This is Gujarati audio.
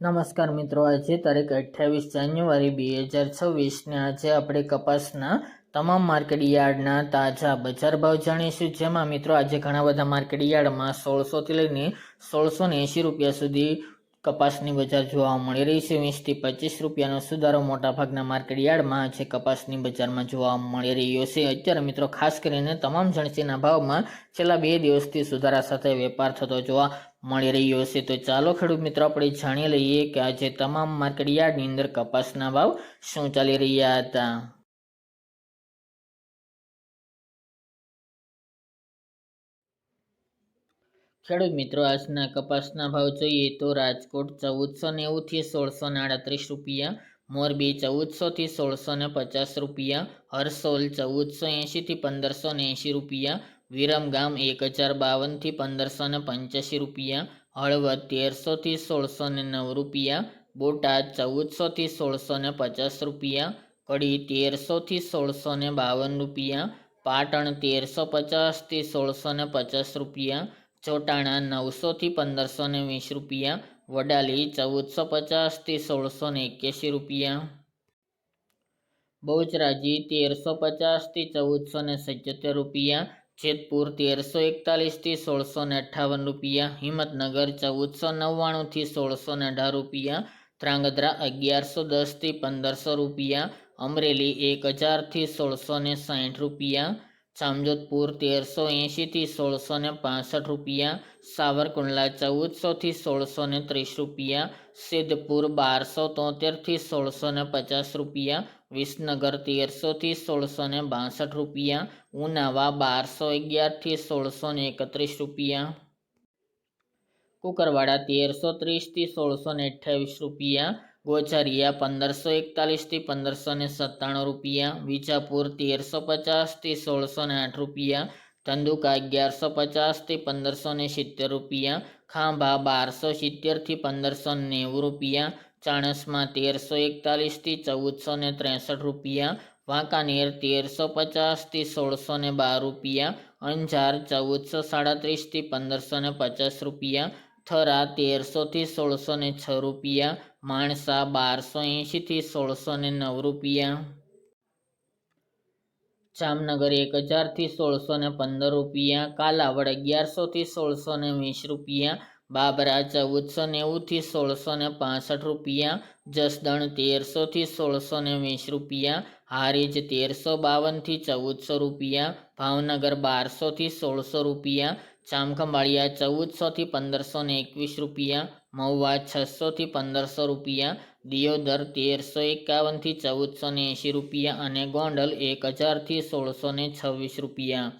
નમસ્કાર મિત્રો, આજે તારીખ અઠ્યાવીસ જાન્યુઆરી બે હજાર છવ્વીસને આજે આપણે કપાસના તમામ માર્કેટ યાર્ડના તાજા બજાર ભાવ જાણીશું. જેમાં મિત્રો, આજે ઘણા બધા માર્કેટ યાર્ડમાં સોળસોથી લઈને સોળસો એંશી રૂપિયા સુધી કપાસની બજાર જોવા મળી રહી છે. વીસથી પચીસ રૂપિયાનો સુધારો મોટાભાગના માર્કેટ યાર્ડમાં આજે કપાસની બજારમાં જોવા મળી રહ્યો છે. અત્યારે મિત્રો, ખાસ કરીને તમામ જણસીના ભાવમાં છેલ્લા બે દિવસથી સુધારા સાથે વેપાર થતો જોવા મળી રહ્યો છે. તો ચાલો ખેડૂત મિત્રો, આપણે જાણી લઈએ કે આજે તમામ માર્કેટ અંદર કપાસના ભાવ શું ચાલી રહ્યા હતા? ખેડૂત મિત્રો, આજના કપાસના ભાવ જોઈએ તો રાજકોટ ચૌદસો નેવુંથી સોળસો ને આડત્રીસ રૂપિયા, મોરબી ચૌદસોથી સોળસો ને પચાસ રૂપિયા, હરસોલ ચૌદસો એંશીથી પંદરસો ને એંશી રૂપિયા વિરમગામ એક હજાર બાવનથી પંદરસો ને પંચ્યાસી રૂપિયા, હળવદ તેરસોથી સોળસો ને નવ રૂપિયા, બોટાદ ચૌદસોથી સોળસો ને પચાસ રૂપિયા, કડી તેરસોથી સોળસો ને બાવન રૂપિયા, પાટણ તેરસો પચાસથી સોળસો ને પચાસ રૂપિયા, ચોટાણા નવસોથી પંદરસો ને વીસ રૂપિયા, વડાલી ચૌદસો પચાસથી સોળસો ને એક્યાસી રૂપિયા. બહુચરાજી તેરસો પચાસથી ચૌદસો ને સિત્યોતેર રૂપિયા જેતપુર તેરસો એકતાલીસથી સોળસો ને અઠ્ઠાવન રૂપિયા, હિંમતનગર ચૌદસો નવ્વાણુંથી સોળસો ને અઢાર રૂપિયા ત્રાંગધ્રા અગિયારસો દસથી પંદરસો રૂપિયા, અમરેલી એક હજારથી સોળસો ને સાઠ રૂપિયા જામજોધપુર તેરસો એંશીથી સોળસો ને પાસઠ રૂપિયા, સાવરકુંડલા ચૌદસોથી સોળસો ને ત્રીસ રૂપિયા, સિદ્ધપુર બારસો તોતેરથી સોળસો ને પચાસ રૂપિયા, વિસનગર તેરસોથી સોળસો ને બાસઠ રૂપિયા, ઉનાવા બારસો અગિયારથી સોળસો ને એકત્રીસ રૂપિયા. કુકરવાડા તેરસો ત્રીસથી સોળસો ને અઠ્યાવીસ રૂપિયા ગોચરિયા પંદરસો એકતાલીસથી પંદરસો ને સત્તાણું રૂપિયા, વિજાપુર તેરસો પચાસથી સોળસો ને આઠ રૂપિયા, ધંધુકા અગિયારસો પચાસથી પંદરસો ને સિત્તેર રૂપિયા, ખાંભા બારસો સિત્તેરથી પંદરસો નેવું રૂપિયા, ચાણસમાં તેરસો એકતાલીસથી ચૌદસો ને ત્રેસઠ રૂપિયા, વાંકાનેર તેરસો પચાસથી સોળસો ને બાર રૂપિયા, અંજાર ચૌદસો સાડત્રીસથી પંદરસો ને પચાસ રૂપિયા, થરા તેરસોથી સોળસો ને છ રૂપિયા માણસા બારસો એંશીથી સોળસો ને નવ રૂપિયા. જામનગર એક હજારથી સોળસો ને પંદર રૂપિયા. કાલાવડ અગિયારસોથી સોળસો ને વીસ રૂપિયા. બાબરા ચૌદસો નેવુંથી સોળસો ને પાસઠ રૂપિયા. જસદણ તેરસોથી સોળસો ને વીસ રૂપિયા. હારીજ તેરસો બાવનથી ચૌદસો રૂપિયા. ભાવનગર બારસોથી સોળસો રૂપિયા. જામખંભાળિયા ચૌદસોથી પંદરસો ને એકવીસ રૂપિયા, મહુવા છસોથી પંદરસો રૂપિયા, દિયોદર તેરસો એકાવનથી ચૌદસો ને એંશી રૂપિયા અને ગોંડલ એક હજારથી સોળસો ને છવ્વીસ રૂપિયા.